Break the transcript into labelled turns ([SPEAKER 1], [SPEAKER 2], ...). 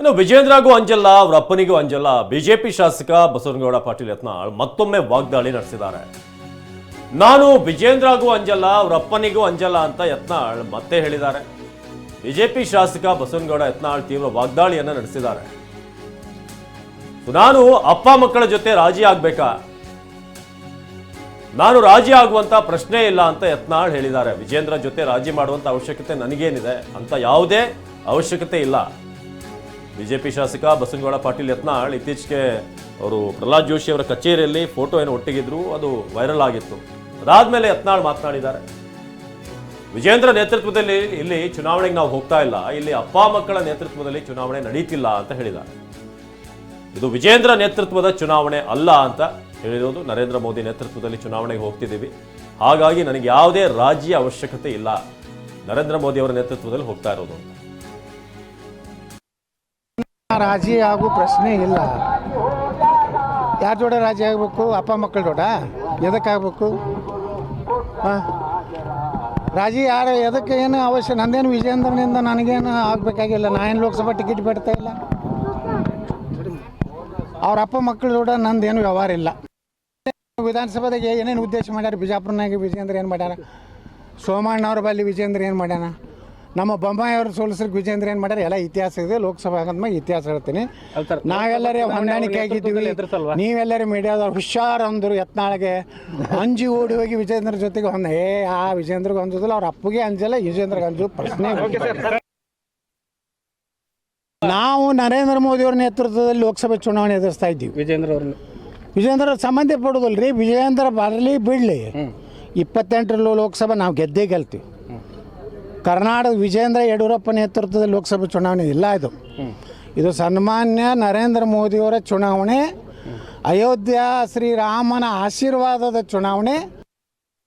[SPEAKER 1] ಇನ್ನು ವಿಜೇಂದ್ರಗೂ ಅಂಜಲ್ಲ ಅವ್ರ ಅಪ್ಪನಿಗೂ ಅಂಜಲ್ಲ. ಬಿಜೆಪಿ ಶಾಸಕ ಬಸವನಗೌಡ ಪಾಟೀಲ್ ಯತ್ನಾಳ್ ಮತ್ತೊಮ್ಮೆ ವಾಗ್ದಾಳಿ ನಡೆಸಿದ್ದಾರೆ. ನಾನು ವಿಜೇಂದ್ರಗೂ ಅಂಜಲ್ಲ ಅವ್ರ ಅಪ್ಪನಿಗೂ ಅಂಜಲ್ಲ ಅಂತ ಯತ್ನಾಳ್ ಮತ್ತೆ ಹೇಳಿದ್ದಾರೆ. ಬಿಜೆಪಿ ಶಾಸಕ ಬಸವನಗೌಡ ಯತ್ನಾಳ್ ತೀವ್ರ ವಾಗ್ದಾಳಿಯನ್ನ ನಡೆಸಿದ್ದಾರೆ. ನಾನು ಅಪ್ಪ ಮಕ್ಕಳ ಜೊತೆ ರಾಜಿ ಆಗ್ಬೇಕಾ? ನಾನು ರಾಜಿ ಆಗುವಂತ ಪ್ರಶ್ನೆ ಇಲ್ಲ ಅಂತ ಯತ್ನಾಳ್ ಹೇಳಿದ್ದಾರೆ. ವಿಜೇಂದ್ರ ಜೊತೆ ರಾಜಿ ಮಾಡುವಂತ ಅವಶ್ಯಕತೆ ನನಗೇನಿದೆ ಅಂತ ಯಾವುದೇ ಅವಶ್ಯಕತೆ ಇಲ್ಲ. ಬಿಜೆಪಿ ಶಾಸಕ ಬಸವನಗೌಡ ಪಾಟೀಲ್ ಯತ್ನಾಳ್ ಇತ್ತೀಚೆಗೆ ಅವರು ಪ್ರಹ್ಲಾದ್ ಜೋಶಿ ಅವರ ಕಚೇರಿಯಲ್ಲಿ ಫೋಟೋ ಏನು ಒಟ್ಟಿಗಿದ್ರು, ಅದು ವೈರಲ್ ಆಗಿತ್ತು. ಅದಾದ್ಮೇಲೆ ಯತ್ನಾಳ್ ಮಾತನಾಡಿದ್ದಾರೆ. ವಿಜೇಂದ್ರ ನೇತೃತ್ವದಲ್ಲಿ ಇಲ್ಲಿ ಚುನಾವಣೆಗೆ ನಾವು ಹೋಗ್ತಾ ಇಲ್ಲ. ಇಲ್ಲಿ ಅಪ್ಪ ಮಕ್ಕಳ ನೇತೃತ್ವದಲ್ಲಿ ಚುನಾವಣೆ ನಡೀತಿಲ್ಲ ಅಂತ ಹೇಳಿದ್ದಾರೆ. ಇದು ವಿಜೇಂದ್ರ ನೇತೃತ್ವದ ಚುನಾವಣೆ ಅಲ್ಲ ಅಂತ ಹೇಳಿರೋದು ನರೇಂದ್ರ ಮೋದಿ ನೇತೃತ್ವದಲ್ಲಿ ಚುನಾವಣೆಗೆ ಹೋಗ್ತಿದ್ದೀವಿ. ಹಾಗಾಗಿ ನನಗೆ ಯಾವುದೇ ರಾಜ್ಯ ಅವಶ್ಯಕತೆ ಇಲ್ಲ. ನರೇಂದ್ರ ಮೋದಿ ಅವರ ನೇತೃತ್ವದಲ್ಲಿ ಹೋಗ್ತಾ ಇರೋದು
[SPEAKER 2] ರಾಜಿ ಆಗೋ ಪ್ರಶ್ನೆ ಇಲ್ಲ. ಯಾರ ಜೋಡ ರಾಜಿ ಆಗಬೇಕು? ಅಪ್ಪ ಮಕ್ಕಳ ಜೋಡ? ಎದಕ್ಕಾಗಬೇಕು ಹಾಂ? ರಾಜಿ ಯಾರು ಎದಕ್ಕೆ ಏನು ಅವಶ್ಯ, ನಂದೇನು ವಿಜಯೇಂದ್ರನಿಂದ ನನಗೇನು ಆಗಬೇಕಾಗಿಲ್ಲ? ಏನು ಲೋಕಸಭಾ ಟಿಕೆಟ್ ಬಿಡ್ತಾ ಇಲ್ಲ. ಅವ್ರ ಅಪ್ಪ ಮಕ್ಕಳ ಜೋಡ ನಂದೇನು ವ್ಯವಹಾರ ಇಲ್ಲ. ವಿಧಾನಸಭೆದಾಗ ಏನೇನು ಉದ್ದೇಶ ಮಾಡ್ಯಾರ? ಬಿಜಾಪುರನಾಗ ವಿಜೇಂದ್ರ ಏನು ಮಾಡ್ಯಾರ? ಸೋಮಣ್ಣವ್ರ ಬಲ್ಲಿ ವಿಜೇಂದ್ರ ಏನು ಮಾಡ್ಯಾನ? ನಮ್ಮ ಬೊಮ್ಮಾಯಿ ಸೋಲಿಸ್ರಿ ವಿಜೇಂದ್ರ ಏನು ಮಾಡ್ಯಾರ? ಎಲ್ಲ ಇತಿಹಾಸ ಇದೆ ಲೋಕಸಭಾ ಮೇಲೆ ಇತಿಹಾಸ ಹೇಳ್ತೀನಿ. ನಾವೆಲ್ಲರೇ ಹೊಂದಾಣಿಕೆ ಆಗಿದ್ದೀವಿ. ನೀವೆಲ್ಲರೂ ಮೀಡಿಯಾದವ್ರು ಹುಷಾರ್ ಅಂದರು ಯತ್ನಾಳಿಗೆ. ಅಂಜಿ ಓಡಿ ಹೋಗಿ ವಿಜೇಂದ್ರ ಜೊತೆಗೆ ಹೊಂದ ಏ ಆ ವಿಜೇಂದ್ರಗೆ ಅಂಜೋದಿಲ್ಲ ಅವ್ರ ಅಪ್ಪಗೆ ಅಂಜಲ್ಲ ವಿಜೇಂದ್ರಗೆ ಅಂಜು ಪ್ರಶ್ನೆ. ನಾವು ನರೇಂದ್ರ ಮೋದಿ ಅವ್ರ ನೇತೃತ್ವದಲ್ಲಿ ಲೋಕಸಭೆ ಚುನಾವಣೆ ಎದುರಿಸ್ತಾ ಇದ್ದೀವಿ.
[SPEAKER 3] ವಿಜೇಂದ್ರ ಅವ್ರನ್ನ
[SPEAKER 2] ವಿಜೇಂದ್ರ ಸಂಬಂಧ ಪಡೋದಲ್ರಿ ವಿಜೇಂದ್ರ ಬರಲಿ ಬಿಡಲಿ. ಇಪ್ಪತ್ತೆಂಟರಲ್ಲೂ ಲೋಕಸಭೆ ನಾವು ಗೆದ್ದೇ ಗೆಲ್ತೀವಿ. ಕರ್ನಾಟಕ ವಿಜೇಂದ್ರ ಯಡಿಯೂರಪ್ಪ ನೇತೃತ್ವದ ಲೋಕಸಭೆ ಚುನಾವಣೆ ಇಲ್ಲ ಇದು. ಇದು ಸನ್ಮಾನ್ಯ ನರೇಂದ್ರ ಮೋದಿಯವರ ಚುನಾವಣೆ, ಅಯೋಧ್ಯ ಶ್ರೀರಾಮನ ಆಶೀರ್ವಾದದ ಚುನಾವಣೆ.